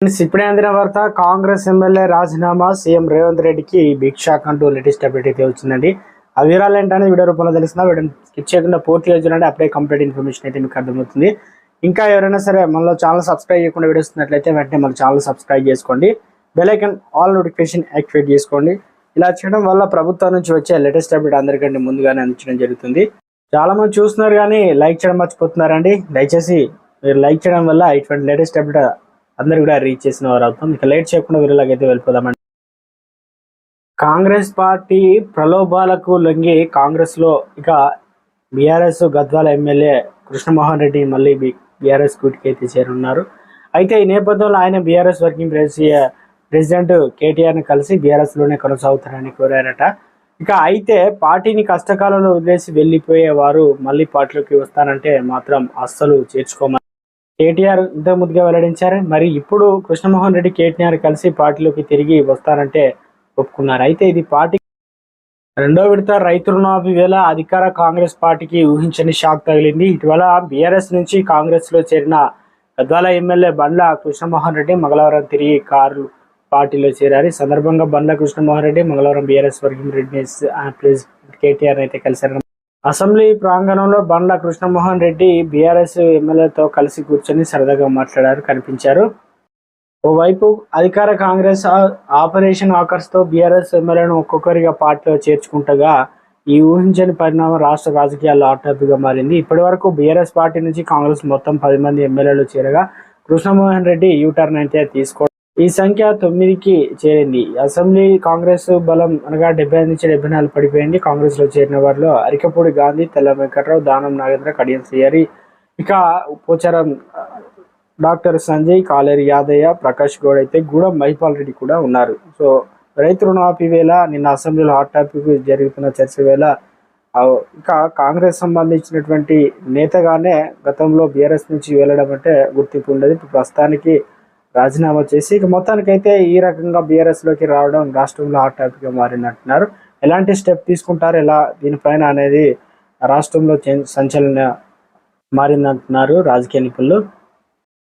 Friends, ఇప్పుడే అందిన వార్త కాంగ్రెస్ ఎమ్మెల్యే రాజీనామా సీఎం రేవంత్ రెడ్డికి బిగ్ షాక్ అంటూ లేటెస్ట్ అప్డేట్ అయితే వచ్చిందండి. ఆ వివరాలు ఏంటనేది వీడియో రూపంలో తెలిసిన వీడియో స్కిప్ చేయకుండా పూర్తిగా చూడండి అప్పుడే కంప్లీట్ ఇన్ఫర్మేషన్ అయితే మీకు అర్థమవుతుంది. ఇంకా ఎవరైనా సరే మనలో ఛానల్ సబ్స్క్రైబ్ చేయకుండా వీడియో వస్తున్నట్లయితే వెంటనే మన ఛానల్ సబ్స్క్రైబ్ చేసుకోండి. బెలైకన్ ఆల్ నోటిఫికేషన్ యాక్టివేట్ చేసుకోండి. ఇలా చేయడం వల్ల ప్రభుత్వం నుంచి వచ్చే లేటెస్ట్ అప్డేట్ అందరికంటే ముందుగానే అందించడం జరుగుతుంది. చాలా మంది చూస్తున్నారు కానీ లైక్ చేయడం మర్చిపోతున్నారండి. దయచేసి మీరు లైక్ చేయడం వల్ల ఇటువంటి లేటెస్ట్ అప్డేట్ అందరు కూడా రీచ్ చేసిన వారు అవుతాం. ఇక లేట్ చేయకుండా వీరిలాగైతే వెళ్ళిపోదామండి. కాంగ్రెస్ పార్టీ ప్రలోభాలకు లొంగి కాంగ్రెస్లో ఇక బీఆర్ఎస్ గద్వాల ఎమ్మెల్యే కృష్ణమోహన్ రెడ్డి మళ్ళీ బీఆర్ఎస్ కూటికి అయితే చేరున్నారు. అయితే ఈ నేపథ్యంలో ఆయన బీఆర్ఎస్ వర్కింగ్ ప్రెసిడెంట్ ప్రెసిడెంట్ కేటీఆర్ని కలిసి బీఆర్ఎస్లోనే కొనసాగుతారని కోరారట. ఇక అయితే పార్టీని కష్టకాలంలో వదిలేసి వెళ్ళిపోయే వారు మళ్ళీ పార్టీలోకి వస్తానంటే మాత్రం అస్సలు చేర్చుకోమని కేటీఆర్ ఇంత ముందుగా వెల్లడించారు. మరి ఇప్పుడు కృష్ణమోహన్ రెడ్డి కేటీఆర్ కలిసి పార్టీలోకి తిరిగి వస్తారంటే ఒప్పుకున్నారు. అయితే ఇది పార్టీ రెండో విడత రైతు రుణాభి వేళ అధికార కాంగ్రెస్ పార్టీకి ఊహించని షాక్ తగిలింది. ఇటీవల బీఆర్ఎస్ నుంచి కాంగ్రెస్లో చేరిన గద్వాల ఎమ్మెల్యే బండ్ల కృష్ణమోహన్ రెడ్డి మంగళవారం తిరిగి కారు పార్టీలో చేరారు. ఈ సందర్భంగా బండ్ల కృష్ణమోహన్ రెడ్డి మంగళవారం బీఆర్ఎస్ వర్కింగ్ ప్రెసిడెంట్ కేటీఆర్ అయితే కలిశారు. అసెంబ్లీ ప్రాంగణంలో బండ్ల కృష్ణమోహన్ రెడ్డి బీఆర్ఎస్ ఎమ్మెల్యేతో కలిసి కూర్చొని సరదాగా మాట్లాడారు కనిపించారు. ఓవైపు అధికార కాంగ్రెస్ ఆపరేషన్ ఆకర్స్తో బీఆర్ఎస్ ఎమ్మెల్యేను ఒక్కొక్కరిగా పార్టీలో చేర్చుకుంటగా ఈ ఊహించని పరిణామం రాష్ట్ర రాజకీయాల్లో ఆటాపిగా మారింది. ఇప్పటి వరకు బీఆర్ఎస్ పార్టీ నుంచి కాంగ్రెస్ మొత్తం పది మంది ఎమ్మెల్యేలు చేరగా కృష్ణమోహన్ రెడ్డి యూటర్న్ అయితే తీసుకో ఈ సంఖ్య తొమ్మిదికి చేరింది. అసెంబ్లీ కాంగ్రెస్ బలం అనగా డెబ్బై ఐదు నుంచి డెబ్బై నాలుగు పడిపోయింది. కాంగ్రెస్లో చేరిన వారిలో అరికపూడి గాంధీ తెల్ల వెంకట్రావు దానం నాగేంద్ర కడియం శ్రీహరి ఇక పోచారం డాక్టర్ సంజయ్ కాలేరి యాదయ్య ప్రకాష్ గౌడ్ అయితే గూడెం మహిపాల్ రెడ్డి కూడా ఉన్నారు. సో రైతు రుణమాఫీ వేళ నిన్న అసెంబ్లీలో హాట్ టాపిక్ జరుగుతున్న చర్చ వేళ ఇక కాంగ్రెస్ సంబంధించినటువంటి నేతగానే గతంలో బీఆర్ఎస్ నుంచి వెళ్ళడం అంటే గుర్తింపు ఉండదు. ఇప్పుడు ప్రస్తుతానికి రాజీనామా చేసి ఇక మొత్తానికైతే ఈ రకంగా బీఆర్ఎస్లోకి రావడం రాష్ట్రంలో హాట్ టాపిక్గా మారిందంటున్నారు. ఎలాంటి స్టెప్ తీసుకుంటారు? ఎలా దీనిపైన అనేది రాష్ట్రంలో సంచలన మారిందంటున్నారు రాజకీయ నిపుణులు.